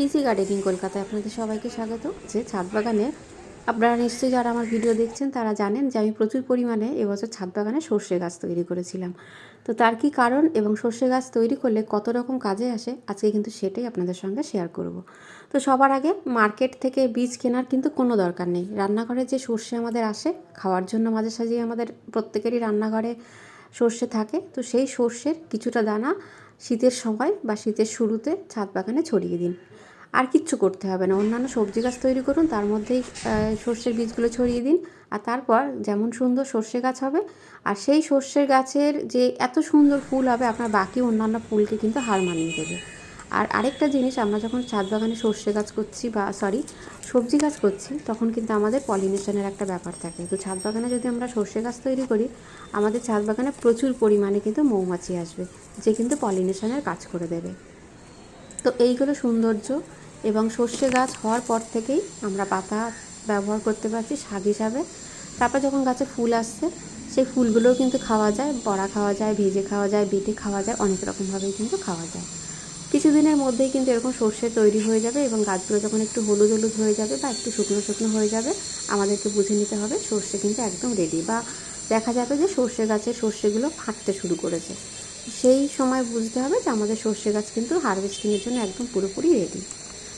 Easy gardening কলকাতায়। আপনাদের সবাইকে স্বাগত। যে ছাদ বাগানে আপনারা নিশ্চয়ই যারা আমার ভিডিও দেখছেন, তারা জানেন যে আমি প্রচুর পরিমাণে এবছর ছাদ বাগানে সর্ষে গাছ তৈরি করেছিলাম। তো তার কি কারণ এবং সর্ষে গাছ তৈরি করলে কত রকম কাজে আসে, আজকে কিন্তু সেটাই আপনাদের সঙ্গে শেয়ার করব। তো সবার আগে মার্কেট থেকে বীজ কেনার কিন্তু কোনো দরকার নেই। রান্নাঘরে যে সর্ষে আমাদের আসে, খাওয়ার জন্য মাঝে সাঝে আমাদের প্রত্যেকেরই রান্নাঘরে সর্ষে থাকে। তো সেই সর্ষের কিছুটা দানা শীতের সময় বা শীতের শুরুতে ছাদ বাগানে ছড়িয়ে দিন। আর কিচ্ছু করতে হবে না। অন্যান্য সবজি গাছ তৈরি করুন, তার মধ্যেই সর্ষের বীজগুলো ছড়িয়ে দিন। আর তারপর যেমন সুন্দর সর্ষে গাছ হবে, আর সেই সর্ষের গাছের যে এত সুন্দর ফুল হবে, আপনার বাকি অন্যান্য ফুলকে কিন্তু হার মানিয়ে দেবে। আর আরেকটা জিনিস, আমরা যখন ছাদ বাগানে সর্ষে গাছ করছি বা সরি সবজি গাছ করছি, তখন কিন্তু আমাদের পলিনেশনের একটা ব্যাপার থাকে। তো ছাদ বাগানে যদি আমরা সর্ষে গাছ তৈরি করি, আমাদের ছাদ বাগানে প্রচুর পরিমাণে কিন্তু মৌমাছি আসবে, যে কিন্তু পলিনেশনের কাজ করে দেবে। তো এইগুলো সৌন্দর্য এবং সর্ষে গাছ হওয়ার পর থেকেই আমরা পাতা ব্যবহার করতে পারছি শাক হিসাবে। তারপর যখন গাছে ফুল আসছে, সেই ফুলগুলোও কিন্তু খাওয়া যায়, বড়া খাওয়া যায়, ভেজে খাওয়া যায়, বেটে খাওয়া যায়, অনেক রকমভাবেই কিন্তু খাওয়া যায়। কিছুদিনের মধ্যেই কিন্তু এরকম সর্ষে তৈরি হয়ে যাবে এবং গাছগুলো যখন একটু হলুদ হলুদ হয়ে যাবে বা একটু শুকনো শুকনো হয়ে যাবে, আমাদেরকে বুঝে নিতে হবে সর্ষে কিন্তু একদম রেডি বা দেখা যাবে যে সর্ষে গাছে সর্ষেগুলো ফাটতে শুরু করেছে। সেই সময় বুঝতে হবে যে আমাদের সর্ষে গাছ কিন্তু হারভেস্টিংয়ের জন্য একদম পুরোপুরি রেডি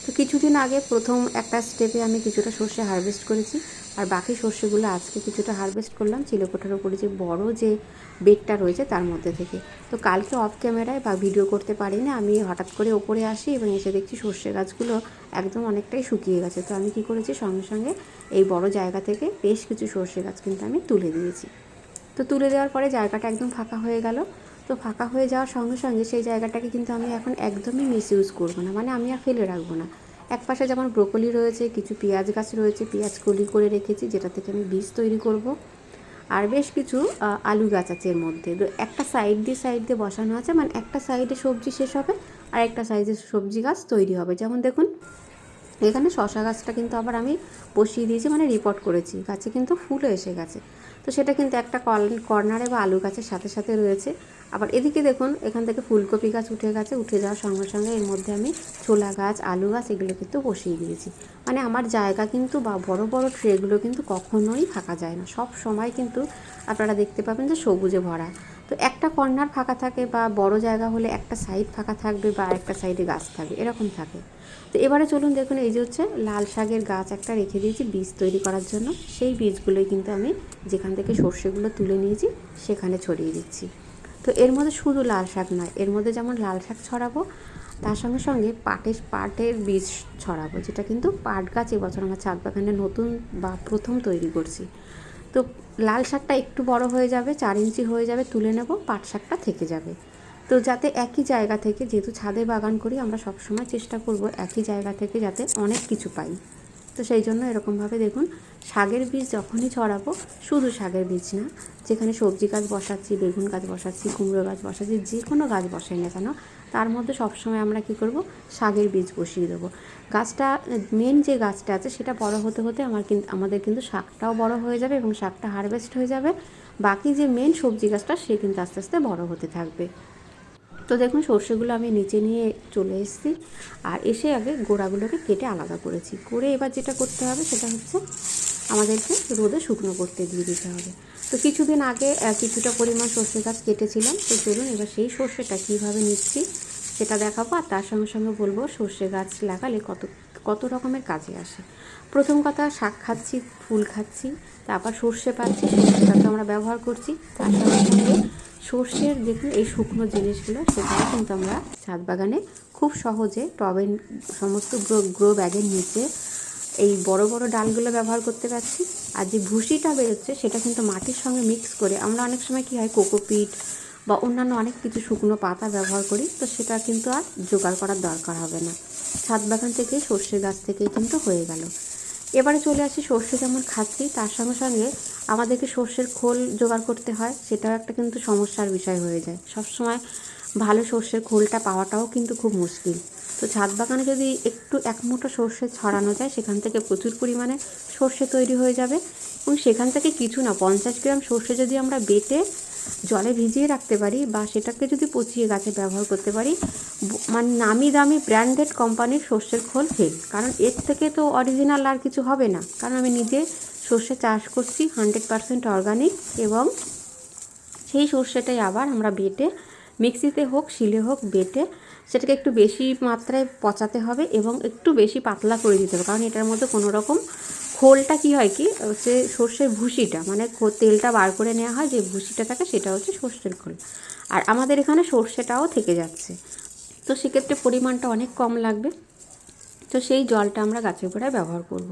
তো কিছুদিন আগে প্রথম একটা স্টেপে আমি কিছুটা সর্ষে হারভেস্ট করেছি। আর বাকি সর্ষেগুলো আজকে কিছুটা হারভেস্ট করলাম। চিলেকোঠার উপরে যে বড় যে বেডটা রয়েছে তার মধ্যে থেকে। তো কালকে অফ ক্যামেরায় বা ভিডিও করতে পারিনি। আমি হঠাৎ করে ওপরে আসি এবং এসে দেখছি সর্ষে গাছগুলো একদম অনেকটাই শুকিয়ে গেছে। তো আমি কি করেছি? সঙ্গে সঙ্গে এই বড় জায়গা থেকে বেশ কিছু সর্ষে গাছ কিন্তু আমি তুলে দিয়েছি। তো তুলে দেওয়ার পরে জায়গাটা একদম ফাঁকা হয়ে গেল। তো ফাঁকা হয়ে যাওয়ার সঙ্গে সঙ্গে সেই জায়গাটাকে কিন্তু আমি এখন একদমই মিস ইউজ করব না। মানে আমি আর ফেলে রাখব না। এক পাশে যেমন ব্রোকলি রয়েছে, কিছু পেঁয়াজ গাছ রয়েছে, পেঁয়াজ কলি করে রেখেছি, যেটা থেকে আমি বীজ তৈরি করব। আর বেশ কিছু আলু গাছ আছে এর মধ্যে। তো একটা সাইড দিয়ে সাইড দিয়ে বসানো আছে মানে একটা সাইডে সবজি শেষ হবে, আর একটা সাইডে সবজি গাছ তৈরি হবে। যেমন দেখুন, এখানে শশা গাছটা কিন্তু আবার আমি বসিয়ে দিয়েছি মানে রিপোর্ট করেছি। গাছে কিন্তু ফুলও এসে গেছে। তো সেটা কিন্তু একটা কর্নারে বা আলু গাছের সাথে সাথে রয়েছে। আবার এদিকে দেখুন, এখান থেকে ফুলকপি গাছ উঠে গেছে, উঠে যাওয়ার সঙ্গে সঙ্গে এর মধ্যে আমি ছোলা গাছ, আলু গাছ এগুলো কিন্তু বসিয়ে দিয়েছি। মানে আমার জায়গা কিন্তু বা বড় বড় ট্রেগুলো কিন্তু কখনোই ফাঁকা যায় না। সব সময় কিন্তু আপনারা দেখতে পাবেন যে সবুজে ভরা। তো একটা কর্নার ফাঁকা থাকে বা বড় জায়গা হলে একটা সাইড ফাঁকা থাকবে বা একটা সাইডে গাছ থাকবে এরকম থাকে। তো এবারে চলুন দেখুন, এই যে হচ্ছে লাল শাকের গাছ একটা রেখে দিয়েছি বীজ তৈরি করার জন্য। সেই বীজগুলোই কিন্তু আমি যেখান থেকে সর্ষেগুলো তুলে নিয়েছি সেখানে ছড়িয়ে দিচ্ছি। তো এর মধ্যে শুধু লাল শাক নয়, এর মধ্যে যেমন লাল শাক ছড়াবো, তার সঙ্গে সঙ্গে পাটের পাটের বীজ ছড়াবো, যেটা কিন্তু পাট গাছ এবছর আমার ছাদ বাগানে নতুন বা প্রথম তৈরি করছি। তো লাল শাকটা একটু বড় হয়ে যাবে, চার ইঞ্চি হয়ে যাবে, তুলে নেব, পাট শাকটা থেকে যাবে। তো যাতে একই জায়গা থেকে, যেহেতু ছাদে বাগান করি, আমরা সবসময় চেষ্টা করব একই জায়গা থেকে যাতে অনেক কিছু পাই। তো সেই জন্য এরকমভাবে দেখুন, শাকের বীজ যখনই ছড়াবো, শুধু শাকের বীজ না, যেখানে সবজি গাছ বসাচ্ছি, বেগুন গাছ বসাচ্ছি, কুমড়ো গাছ বসাচ্ছি, যে কোনো গাছ বসাই না কেন, তার মধ্যে সবসময় আমরা কি করব, শাকের বীজ বসিয়ে দেবো। গাছটা মেন যে গাছটা আছে, সেটা বড় হতে হতে আমার কিন্তু আমাদের কিন্তু শাকটাও বড় হয়ে যাবে এবং শাকটা হারভেস্ট হয়ে যাবে। বাকি যে মেন সবজি গাছটা, সে কিন্তু আস্তে আস্তে বড় হতে থাকবে। তো দেখুন, সর্ষেগুলো আমি নিচে নিয়ে চলে এসেছি। আর এসে আগে গোড়াগুলোকে কেটে আলাদা করেছি। করে এবার যেটা করতে হবে, সেটা হচ্ছে আমাদেরকে রোদে শুকনো করতে দিয়ে দিতে হবে। তো কিছুদিন আগে কিছুটা পরিমাণ সর্ষে গাছ কেটেছিলাম। তো চলুন এবার সেই সর্ষেটা কীভাবে নিচ্ছি, সেটা দেখাবো। আর তার সঙ্গে সঙ্গে বলব, সর্ষে গাছ লাগালে কত কত রকমের কাজে আসে। প্রথম কথা, শাক খাচ্ছি, ফুল খাচ্ছি, তারপর সর্ষে পাচ্ছি সর্ষেটা তো আমরা ব্যবহার করছি। তার সঙ্গে সঙ্গে সর্ষের দেখুন এই শুকনো জিনিসগুলো সেটাও কিন্তু আমরা ছাদ বাগানে খুব সহজে টবের সমস্ত গ্রো গ্রো ব্যাগের নিচে এই বড় বড় ডালগুলো ব্যবহার করতে পারছি। আর যে ভুসিটা বেরোচ্ছে, সেটা কিন্তু মাটির সঙ্গে মিক্স করে আমরা অনেক সময় কী হয় কোকোপিট বা অন্যান্য অনেক কিছু শুকনো পাতা ব্যবহার করি, তো সেটা কিন্তু আর জোগাড় করার দরকার হবে না। ছাদ বাগান থেকে সর্ষে গাছ থেকেই কিন্তু হয়ে গেল। এবারে চলে আসি সর্ষে যেমন খাচ্ছি, তার সঙ্গে সঙ্গে আমাদেরকে সর্ষের খোল জোগাড় করতে হয়, সেটাও একটা কিন্তু সমস্যার বিষয় হয়ে যায়। সবসময় ভালো সর্ষের খোলটা পাওয়াটাও কিন্তু খুব মুশকিল। তো ছাদ বাগানে যদি একটু এক মুঠো সর্ষে ছড়ানো যায়, সেখান থেকে প্রচুর পরিমাণে সর্ষে তৈরি হয়ে যাবে এবং সেখান থেকে কিছু না, পঞ্চাশ গ্রাম সর্ষে যদি আমরা বেটে জলে ভিজিয়ে রাখতে পারি বা সেটাকে যদি পচিয়ে গাছে ব্যবহার করতে পারি মানে নামি দামি ব্র্যান্ডেড কোম্পানির সর্ষের খোল ফেল। কারণ এর থেকে তো অরিজিনাল আর কিছু হবে না। কারণ আমি নিজে সর্ষে চাষ করছি হান্ড্রেড পারসেন্ট অর্গানিক এবং সেই সর্ষেটাই আবার আমরা বেটে মিক্সিতে হোক, শিলে হোক, বেটে সেটাকে একটু বেশি মাত্রায় পচাতে হবে এবং একটু বেশি পাতলা করে দিতে হবে। কারণ এটার মধ্যে কোনো রকম খোলটা কি হয় কি? হচ্ছে সর্ষের ভুসিটা মানে তেলটা বার করে নেওয়া হয়, যে ভুসিটা থাকে সেটা হচ্ছে সর্ষের খোল। আর আমাদের এখানে সর্ষেটাও থেকে যাচ্ছে। তো সেক্ষেত্রে পরিমাণটা অনেক কম লাগবে। তো সেই জলটা আমরা গাছের গোড়ায় ব্যবহার করব।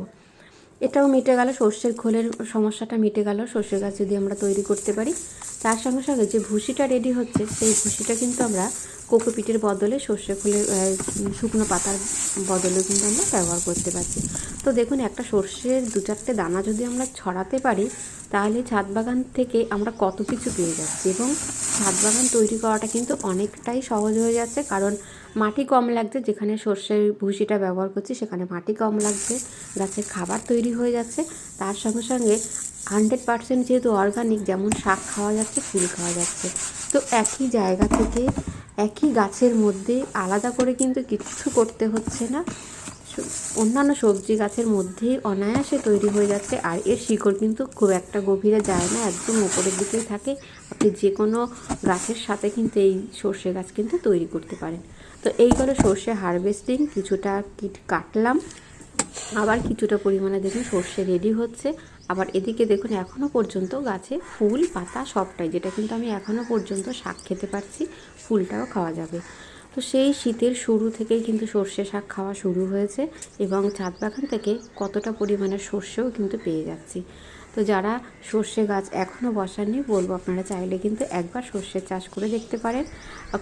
এটাও মিটে গেল, সর্ষের খোলের সমস্যাটা মিটে গেল, সর্ষের গাছ যদি আমরা তৈরি করতে পারি। তার সঙ্গে সঙ্গে যে ভুসিটা রেডি হচ্ছে, সেই ভুসিটা কিন্তু আমরা কোকোপিটের বদলে সর্ষে খোলের শুকনো পাতার বদলে কিন্তু আমরা ব্যবহার করতে পারছি। তো দেখুন, একটা সর্ষের দু চারটে দানা যদি আমরা ছড়াতে পারি, তাহলে ছাদ বাগান থেকে আমরা কত কিছু পেয়ে যাচ্ছি এবং ছাদ বাগান তৈরি করাটা কিন্তু অনেকটাই সহজ হয়ে যাচ্ছে। কারণ মাটি কম লাগছে, যেখানে সর্ষের ভুসিটা ব্যবহার করছি, সেখানে মাটি কম লাগছে গাছের খাবার তৈরি হয়ে যাচ্ছে। তার সঙ্গে সঙ্গে হান্ড্রেড পারসেন্ট যেহেতু অর্গানিক যেমন শাক খাওয়া যাচ্ছে, ফুল খাওয়া যাচ্ছে। তো একই জায়গা থেকে একই গাছের মধ্যে আলাদা করে কিন্তু কিচ্ছু করতে হচ্ছে না। অন্যান্য সবজি গাছের মধ্যেই অনায়াসে তৈরি হয়ে যাচ্ছে আর এর শিকড় কিন্তু খুব একটা গভীরে যায় না, একদম উপরের দিকেই থাকে। আপনি যে কোনো গাছের সাথে কিন্তু এই সর্ষে গাছ কিন্তু তৈরি করতে পারেন। তো এই করে সর্ষে হারভেস্টিং কিছুটা কিট কাটলাম। আবার কিছুটা পরিমাণে দেখুন সর্ষে রেডি হচ্ছে। আবার এদিকে দেখুন এখনও পর্যন্ত গাছে ফুল, পাতা সবটাই, যেটা কিন্তু আমি এখনও পর্যন্ত শাক খেতে পারছি, ফুলটাও খাওয়া যাবে। তো সেই শীতের শুরু থেকেই কিন্তু সর্ষে শাক খাওয়া শুরু হয়েছে এবং ছাদ বাগান থেকে কতটা পরিমাণে সর্ষেও কিন্তু পেয়ে যাচ্ছি। তো যারা সর্ষে গাছ এখনও বসাননি, বলব আপনারা চাইলে কিন্তু একবার সর্ষে চাষ করে দেখতে পারেন।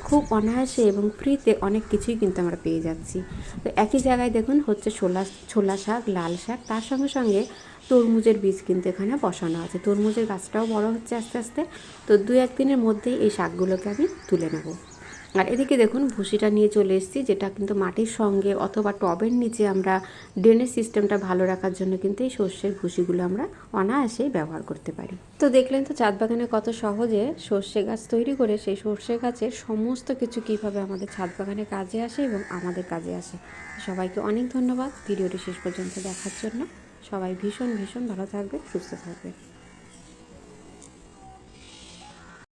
খুব অনায়াসে এবং ফ্রিতে অনেক কিছুই কিন্তু আমরা পেয়ে যাচ্ছি। তো একই জায়গায় দেখুন হচ্ছে ছোলা ছোলা শাক, লাল শাক, তার সঙ্গে সঙ্গে তরমুজের বীজ কিন্তু এখানে বসানো আছে। তরমুজের গাছটাও বড় হচ্ছে আস্তে আস্তে। তো দু একদিনের মধ্যেই এই শাকগুলোকে আমি তুলে নেব। আর এদিকে দেখুন, ভুসিটা নিয়ে চলে এসেছি, যেটা কিন্তু মাটির সঙ্গে অথবা টবের নিচে আমরা ড্রেনেজ সিস্টেমটা ভালো রাখার জন্য কিন্তু এই সর্ষের ভুসিগুলো আমরা অনায়াসেই ব্যবহার করতে পারি। তো দেখলেন তো ছাদ বাগানে কত সহজে সর্ষে গাছ তৈরি করে সেই সর্ষে গাছের সমস্ত কিছু কীভাবে আমাদের ছাদ বাগানে কাজে আসে এবং আমাদের কাজে আসে। সবাইকে অনেক ধন্যবাদ। ভিডিওটি শেষ পর্যন্ত দেখার জন্য সবাই ভীষণ ভীষণ ভালো থাকবে সুস্থ থাকবে